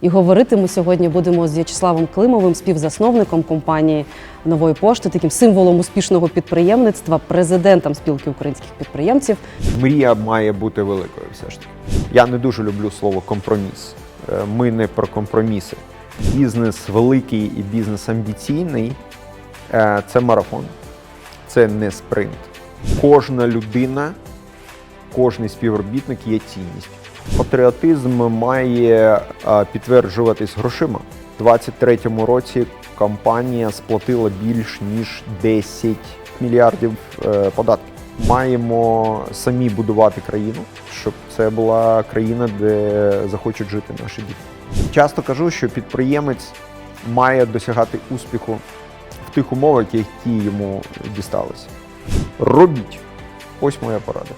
І говорити ми сьогодні будемо з В'ячеславом Климовим, співзасновником компанії Нової пошти, таким символом успішного підприємництва, президентом спілки українських підприємців. Мрія має бути великою все ж таки. Я не дуже люблю слово компроміс. Е, Ми не про компроміси. Бізнес великий і бізнес амбіційний е, це марафон, це не спринт. Кожна людина, кожний співробітник є цінністю. Патріотизм має е, підтверджуватись грошима. У 2023 році компанія сплатила більш ніж 10 мільярдів е, податків. Маємо самі будувати країну, щоб це була країна, де захочуть жити наші діти. Часто кажу, що підприємець має досягати успіху в тих умовах, які йому дісталися. Робіть. Ось моя порада.